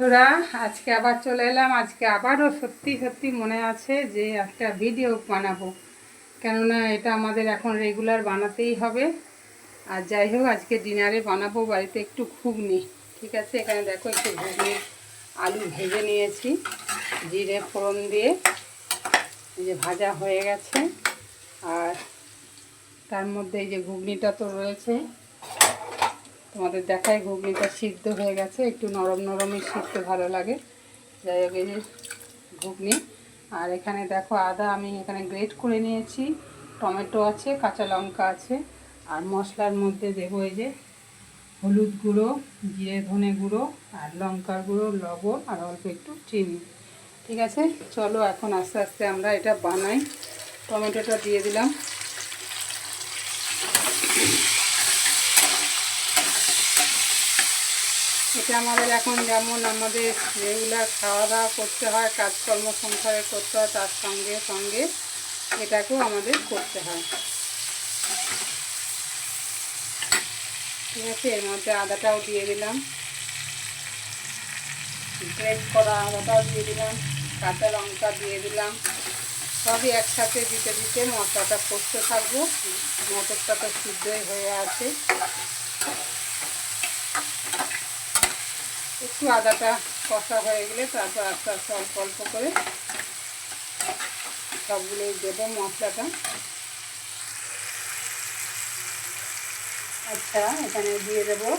বন্ধুরা, আজকে আবার চলে এলাম। আজকে আবারও সত্যি সত্যি মনে আছে যে একটা ভিডিও বানাবো। কেননা এটা আমাদের এখন রেগুলার বানাতেই হবে। আর যাই হোক, আজকে ডিনারে বানাবো বাড়িতে একটু ঘুগনি। ঠিক আছে? এখানে দেখো একটু ঘুগনি, আলু ভেজে নিয়েছি, জিরে, ফোড়ন দিয়ে। এই যে ভাজা হয়ে গেছে। আর তার মধ্যে এই যে ঘুগনিটা তো রয়েছে। তোমাদের দেখায় ঘুগনিটা সিদ্ধ হয়ে গেছে। একটু নরম নরমই সিদ্ধ ভালো লাগে। যাই হোক, এই যে ঘুগনি। আর এখানে দেখো আদা আমি এখানে গ্রেট করে নিয়েছি। টমেটো আছে, কাঁচা লঙ্কা আছে। আর মশলার মধ্যে দেবো এই যে হলুদ গুঁড়ো, জিরে, ধনে গুঁড়ো আর লঙ্কার গুঁড়ো, লবণ আর অল্প একটু চিনি। ঠিক আছে? চলো এখন আস্তে আস্তে আমরা এটা বানাই। টমেটোটা দিয়ে দিলাম। এটা আমাদের এখন যেমন আমাদের রেগুলার খাওয়া দাওয়া করতে হয়, কাজকর্ম সংসারে করতে হয়, তার সঙ্গে সঙ্গে এটাকেও আমাদের করতে হয়। ঠিক আছে, এর মধ্যে আদাটাও দিয়ে দিলাম। গ্রেট করা আদাটাও দিয়ে দিলাম, কাঁচা লঙ্কা দিয়ে দিলাম। সবই একসাথে দিতে দিতে মশলাটা করতে থাকব। মটরটা তো সিদ্ধই হয়ে আছে। একটু আদাটা কষা হয়ে গেলে তারপর আস্তে আস্তে অল্প অল্প করে সবগুলোই দেবো মশলাটা। আচ্ছা এখানে দিয়ে দেবো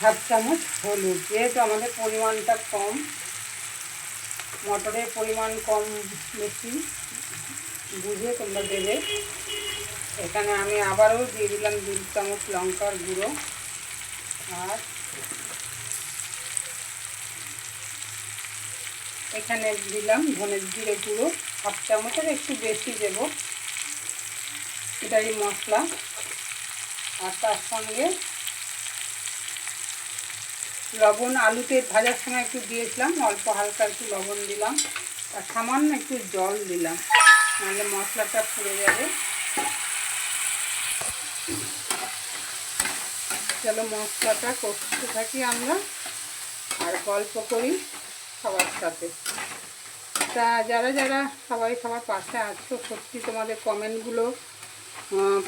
হাফ চামচ হলুদ। যেহেতু আমাদের পরিমাণটা কম, মটরের পরিমাণ কম বেশি, বুঝে তোমরা দেবে। এখানে আমি আবারও দিয়ে দিলাম দু চামচ লঙ্কার গুঁড়ো। আর এখানে দিলাম ধনের জিরে গুঁড়ো, হাফ চামচের একটু বেশি দেব। এটাই মশলা। আর তার সঙ্গে লবণ, আলুতে ভাজার সময় একটু দিয়েছিলাম, অল্প হালকা একটু লবণ দিলাম। আর সামান্য একটু জল দিলাম, নাহলে মশলাটা পুড়ে যাবে। চলো মশলাটা করতে থাকি আমরা আর গল্প করি সবার সাথে। তা যারা যারা সবাই সবার পাশে আছো, সত্যি তোমাদের কমেন্টগুলো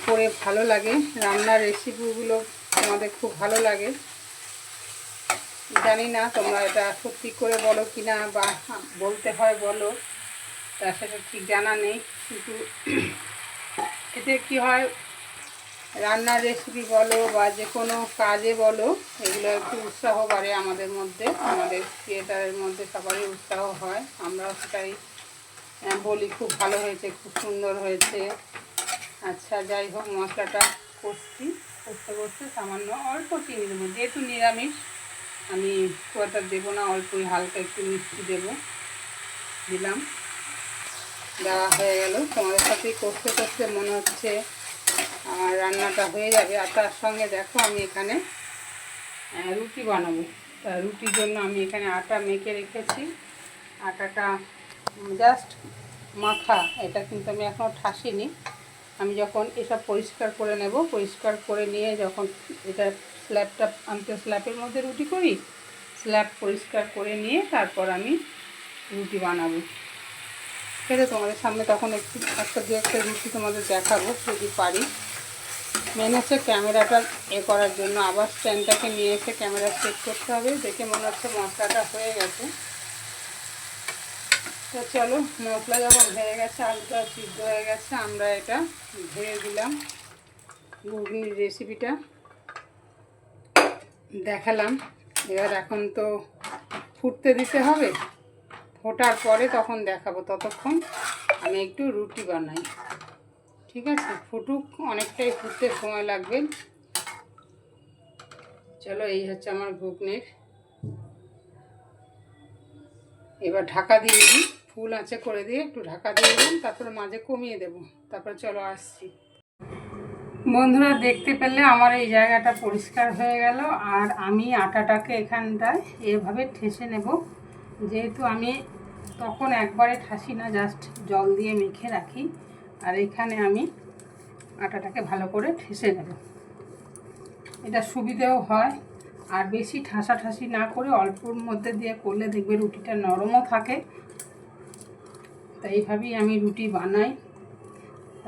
পড়ে ভালো লাগে। রান্নার রেসিপিগুলো তোমাদের খুব ভালো লাগে। জানি না তোমরা এটা সত্যি করে বলো কি না বা বলতে হয় বলো তা সেটা ঠিক জানা নেই। কিন্তু এতে কি হয় রান্নার রেসিপি বলো বা যে কোনো কাজে বলো, এগুলো একটু উৎসাহ বাড়ে আমাদের মধ্যে। আমাদের থিয়েটারের মধ্যে সবারই উৎসাহ হয়। আমরাও সেটাই বলি, খুব ভালো হয়েছে, খুব সুন্দর হয়েছে। আচ্ছা যাই হোক, মশলাটা করছি করতে করতে সামান্য অল্প চিনি দেবো। যেহেতু নিরামিষ, আমি খুব দেবো না, অল্পই হালকা একটু মিষ্টি দেবো। দিলাম। দেওয়া হয়ে গেল। তোমাদের সাথেই করতে করতে মনে হচ্ছে আর রান্নাটা হয়ে যাবে। আর তার সঙ্গে দেখো আমি এখানে রুটি বানাবো। তা রুটির জন্য আমি এখানে আটা মেখে রেখেছি। আটাটা জাস্ট মাখা। এটা কিন্তু আমি এখনও ঠাসিনি। আমি যখন এসব পরিষ্কার করে নেব, পরিষ্কার করে নিয়ে যখন এটা স্ল্যাবটা আমি তো স্ল্যাবের মধ্যে রুটি করি স্ল্যাব পরিষ্কার করে নিয়ে তারপর আমি রুটি বানাবো। আছে তোমাদের সামনে তখন একটু একটা দু একটা রুটি তোমাদের দেখাবো, যদি পারি। মেন হচ্ছে ক্যামেরাটা এ করার জন্য। আবার স্ট্যান্ডটাকে নিয়ে এসে ক্যামেরা চেক করতে হবে। দেখে মনে হচ্ছে মশলাটা হয়ে গেছে। তো চলো, মশলা যখন হয়ে গেছে, আলুটা সিদ্ধ হয়ে গেছে, আমরা এটা ধুয়ে দিলাম। ঘুগনির রেসিপিটা দেখালাম। এবার এখন তো ফুটতে দিতে হবে। ফোটার পরে তখন দেখাবো। ততক্ষণ আমি একটু রুটি বানাই। ঠিক আছে? ফুটুক, অনেকটাই ফুটতে সময় লাগবে। চলো, এই হচ্ছে আমার ঘুগনির। এবার ঢাকা দিয়ে দিই। ফুল আছে করে দিয়ে একটু ঢাকা দিয়ে দিলাম তারপরে মাঝে কমিয়ে দেব। তারপরে চলো আসছি। বন্ধুরা, দেখতে পেলে আমার এই জায়গাটা পরিষ্কার হয়ে গেল। আর আমি আটাটাকে এখানটায় এভাবে ঠেসে নেব। যেহেতু আমি তখন একবারে ঠাসি না জাস্ট জল দিয়ে মেখে রাখি। আর এখানে আমি আটাটাকে ভালো করে ঠেসে নেব। এটা সুবিধেও হয়। আর বেশি ঠাসাঠাসি না করে অল্পর মধ্যে দিয়ে করলে দেখবে রুটিটা নরমও থাকে। তো এইভাবেই আমি রুটি বানাই।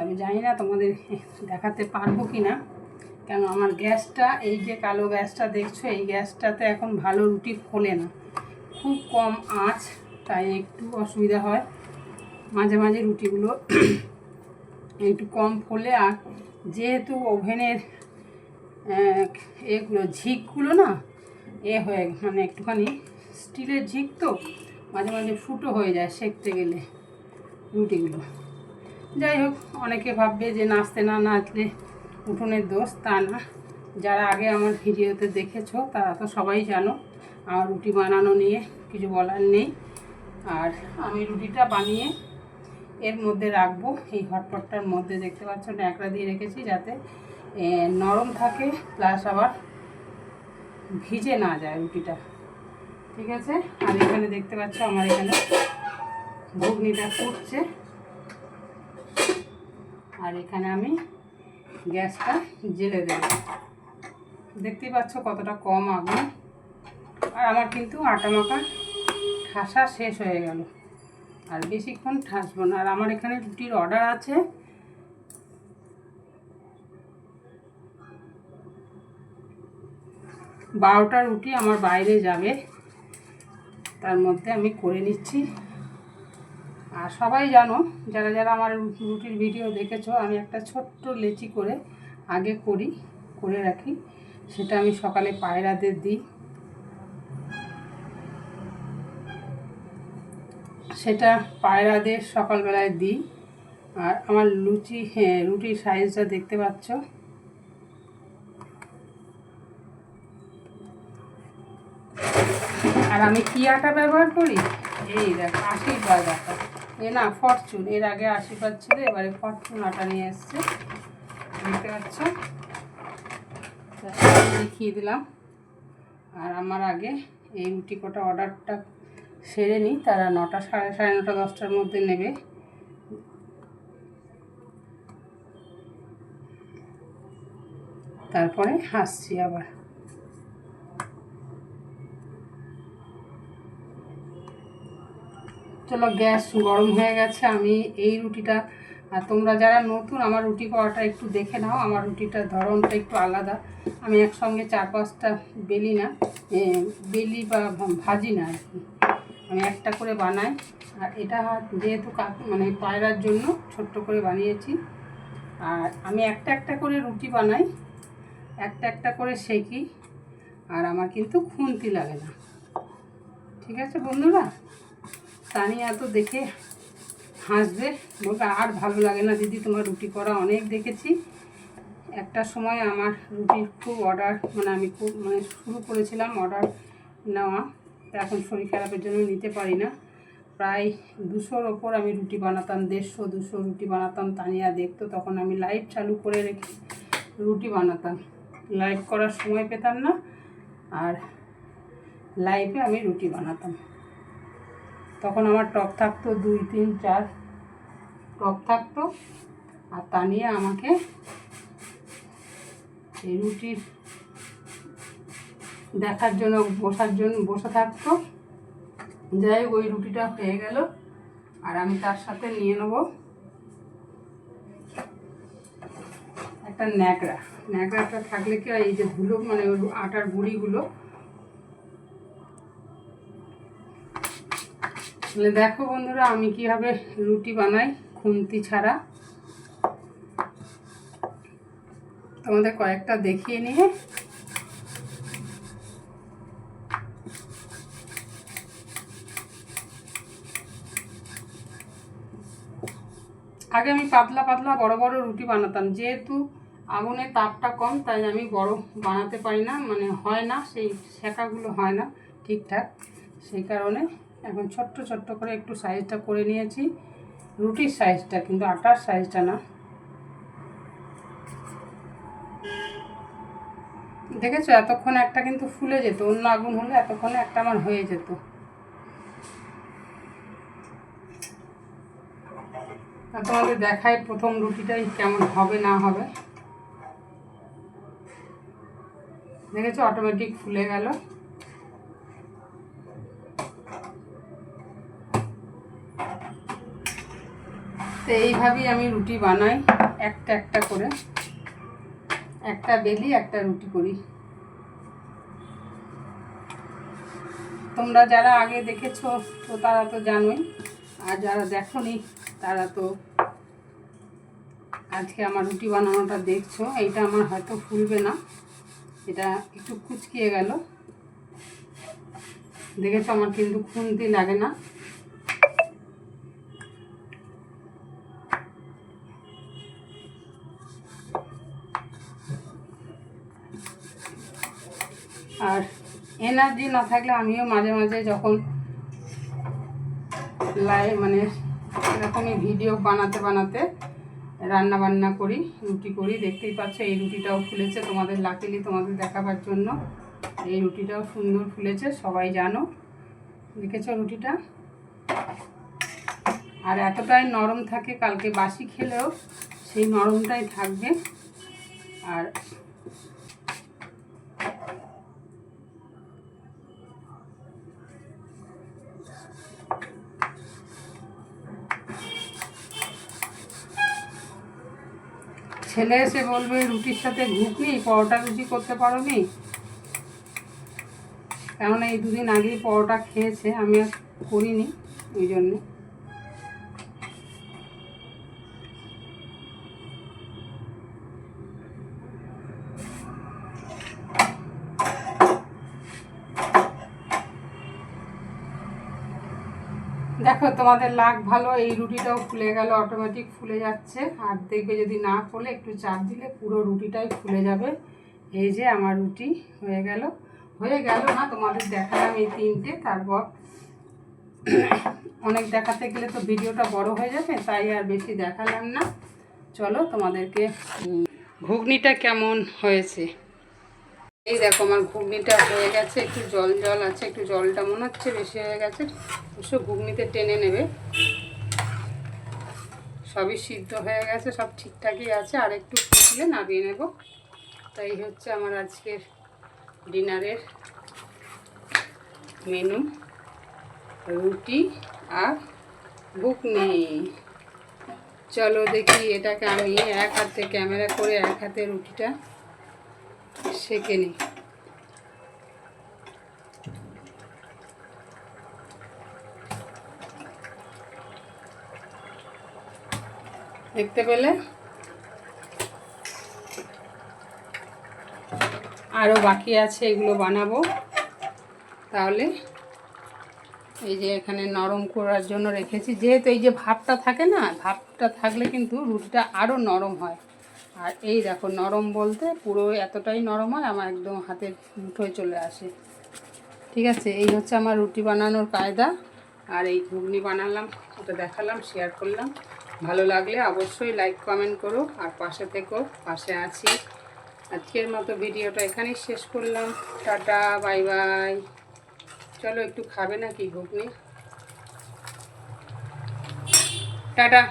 আমি জানি না তোমাদের দেখাতে পারব কি না কেন আমার গ্যাসটা, এই যে কালো গ্যাসটা দেখছ, এই গ্যাসটাতে এখন ভালো রুটি ফোলে না। খুব কম আঁচ তাই একটু অসুবিধা হয়। মাঝে মাঝে রুটিগুলো একটু কম ফোলে আর যেহেতু ওভেনের এগুলো ঝিকগুলো না, এ হয়ে মানে একটুখানি স্টিলের ঝিক তো, মাঝে মাঝে ফুটো হয়ে যায় সেঁকতে গেলে রুটিগুলো। যাই হোক, অনেকে ভাববে যে নাচতে না নাচলে উঠোনের দোষ, তা না। যারা আগে আমার ভিডিওতে দেখেছ, তারা তো সবাই জানো, আমার রুটি বানানো নিয়ে কিছু বলার নেই। আর আমি রুটিটা বানিয়ে এর মধ্যে রাখব। এই হটপটটার মধ্যে দেখতে পাচ্ছ ন্যাকড়া দিয়ে রেখেছি যাতে নরম থাকে প্লাস আবার ভিজে না যায় রুটিটা। ঠিক আছে? আর এখানে দেখতে পাচ্ছ আমার এখানে ঘুগনিটা ফুটছে। আর এখানে আমি গ্যাসটা জেলে দেব। দেখতেই পাচ্ছ কতটা কম আগুন। আর আমার কিন্তু আটা মাখা ঠাসা শেষ হয়ে গেল। আর বেশিক্ষণ ঠাসবো না। আর আমার এখানে রুটির অর্ডার আছে। বারোটা রুটি আমার বাইরে যাবে। তার মধ্যে আমি করে নিচ্ছি। আর সবাই জানো, যারা যারা আমার রুটির ভিডিও দেখেছ, আমি একটা ছোট্ট লেচি করে আগে করি, করে রাখি। সেটা আমি সকালে পায়রাদের দিই। সেটা পায়রাদের সকালবেলায় দিই। আর আমার লুচি হ্যাঁ রুটির সাইজটা দেখতে পাচ্ছ। আর আমি কি আটা ব্যবহার করি? এই দেখ, আশীর্বাদ আটা। এ না, ফরচুন। এর আগে আশীর্বাদ ছিল, এবারে ফরচুন আটা নিয়ে এসছে। দেখতে পাচ্ছ? দেখিয়ে দিলাম। আর আমার আগে এই রুটি কটা অর্ডারটা সেরে নিই, তারা নটা, সাড়ে সাড়ে নটা, দশটার মধ্যে নেবে। তারপরে হাসছি আবার। চলো, গ্যাস গরম হয়ে গেছে, আমি এই রুটিটা, আর তোমরা যারা নতুন, আমার রুটি করাটা একটু দেখে নাও, আমার রুটিটার ধরনটা একটু আলাদা। আমি একসঙ্গে চার পাঁচটা বেলি না বেলি বা ভাজি না আর কি। আমি একটা করে বানাই। আর এটা যেহেতু মানে পায়রার জন্য ছোট্ট করে বানিয়েছি। আর আমি একটা একটা করে রুটি বানাই, একটা একটা করে সেকি, আর আমার কিন্তু খুন্তি লাগে না। ঠিক আছে বন্ধুরা? তানিয়া তো দেখে হাসবে, বলবে, আর ভালো লাগে না দিদি, তোমার রুটি করা অনেক দেখেছি। একটা সময় আমার রুটির খুব অর্ডার মানে আমি খুব মানে শুরু করেছিলাম অর্ডার নেওয়া। এখন শরীর খারাপের জন্য নিতে পারি না। প্রায় দুশোর ওপর আমি রুটি বানাতাম, দেড়শো, দুশো রুটি বানাতাম, তানিয়া দেখতো, তখন আমি লাইভ চালু করে রেখে রুটি বানাতাম। লাইভ করার সময় পেতাম না, আর লাইভে আমি রুটি বানাতাম। তখন আমার টপ থাকতো, দুই, তিন, চার টপ থাকতো, আর তা নিয়ে আমাকে এই রুটির দেখার জন্য, বসার জন্য, বসে থাকতো। যাই ওই রুটিটা হয়ে গেল। আর আমি তার সাথে নিয়ে নেব একটা ন্যাকড়া। ন্যাকড়াটা থাকলে কি এই যে ধুলো মানে ওই আটার গুঁড়িগুলো। তাহলে দেখো বন্ধুরা, আমি কীভাবে রুটি বানাই খুন্তি ছাড়া। তোমাদের কয়েকটা দেখিয়ে নিয়ে আগে আমি পাতলা পাতলা বড় বড় রুটি বানাতাম। যেহেতু আগুনের তাপটা কম, তাই আমি বড় বানাতে পারি না মানে হয় না, সেই শেখাগুলো হয় না ঠিকঠাক। সেই কারণে এখন ছোট্ট ছোট্ট করে একটু সাইজটা করে নিয়েছি। রুটির সাইজটা কিন্তু আটার সাইজটা না। দেখেছ? এতক্ষণে একটা কিন্তু ফুলে যেত, অন্য আগুন হলে এতক্ষণে একটা আমার হয়ে যেত। তোমাদের দেখাই প্রথম রুটিটাই কেমন হবে, না হবে? দেখেছ অটোমেটিক ফুলে গেল। তো এইভাবেই আমি রুটি বানাই, একটা একটা করে। একটা বেলি, একটা রুটি করি। তোমরা যারা আগে দেখেছ, তো তারা তো জানোই, আর যারা দেখোনি তারা তো আজকে আমার রুটি বানানোটা দেখছ, এইটা আমার হয়তো ফুলবে না। এটা একটু কুচকিয়ে গেল। দেখেছ আমার কিন্তু খুন্তি লাগে না। আর এনার্জি না থাকলে আমিও মাঝে মাঝে যখন লাই মানে এরকমই ভিডিও বানাতে বানাতে রান্না বান্না করি, রুটি করি। দেখতেই পাচ্ছ, এই রুটিটাও ফুলেছে তোমাদের লাকিলি তোমাদের দেখাবার জন্য। এই রুটিটাও সুন্দর ফুলেছে, সবাই জানো। দেখেছ রুটিটা? আর এতটাই নরম থাকে, কালকে বাসি খেলেও সেই নরমটাই থাকবে। আর ছেলে এসে বলবে, রুটির সাথে ঘুগনি, পরোটা রুটি করতে পারো নি কেননা এই দুদিন আগেই পরোটা খেয়েছে, আমি আর করিনি, ওই জন্যে দেখো তোমাদের লাগ ভালো, এই রুটিটাও ফুলে গেল অটোমেটিক ফুলে যাচ্ছে। আর দেখবে যদি না ফুলে, একটু চাপ দিলে পুরো রুটিটাই ফুলে যাবে। এই যে আমার রুটি হয়ে গেল। হয়ে গেল না, তোমাদের দেখালাম এই তিনটে, তারপর অনেক দেখাতে গেলে তো ভিডিওটা বড় হয়ে যাবে, তাই আর বেশি দেখালাম না। চলো তোমাদেরকে ঘুগনিটা কেমন হয়েছে? এই দেখো আমার ঘুগনিটা হয়ে গেছে, একটু জল জল আছে, একটু জলটা মনে হচ্ছে বেশি হয়ে গেছে। অবশ্য ঘুগনিতে টেনে নেবে। সবই সিদ্ধ হয়ে গেছে, সব ঠিকঠাকই আছে। আর একটু ফুটলে নামিয়ে নেব। তাই হচ্ছে আমার আজকের ডিনারের মেনু। রুটি আর ঘুগনি। চলো দেখি এটাকে আমি এক হাতে ক্যামেরা করে এক হাতে রুটিটা সেকে নিই দেখতে পেলে? আরও বাকি আছে, এগুলো বানাবো। তাহলে এই যে এখানে নরম করার জন্য রেখেছি। যেহেতু এই যে ভাবটা থাকে না, ভাবটা থাকলে কিন্তু রুটিটা আরও নরম হয়। আর এই দেখো, নরম বলতে পুরো এতটাই নরম হয়, আমার একদম হাতের মুঠোয় চলে আসে। ঠিক আছে, এই হচ্ছে আমার রুটি বানানোর কায়দা। আর এই ঘুগনি বানালাম, ওটা দেখালাম শেয়ার করলাম। ভালো লাগলে অবশ্যই লাইক কমেন্ট করো। আর পাশে থেকো, পাশে আছি। আজকের মতো ভিডিওটা এখানেই শেষ করলাম। টাটা বাই বাই চলো, একটু খাবে নাকি ঘুগনি? টাটা।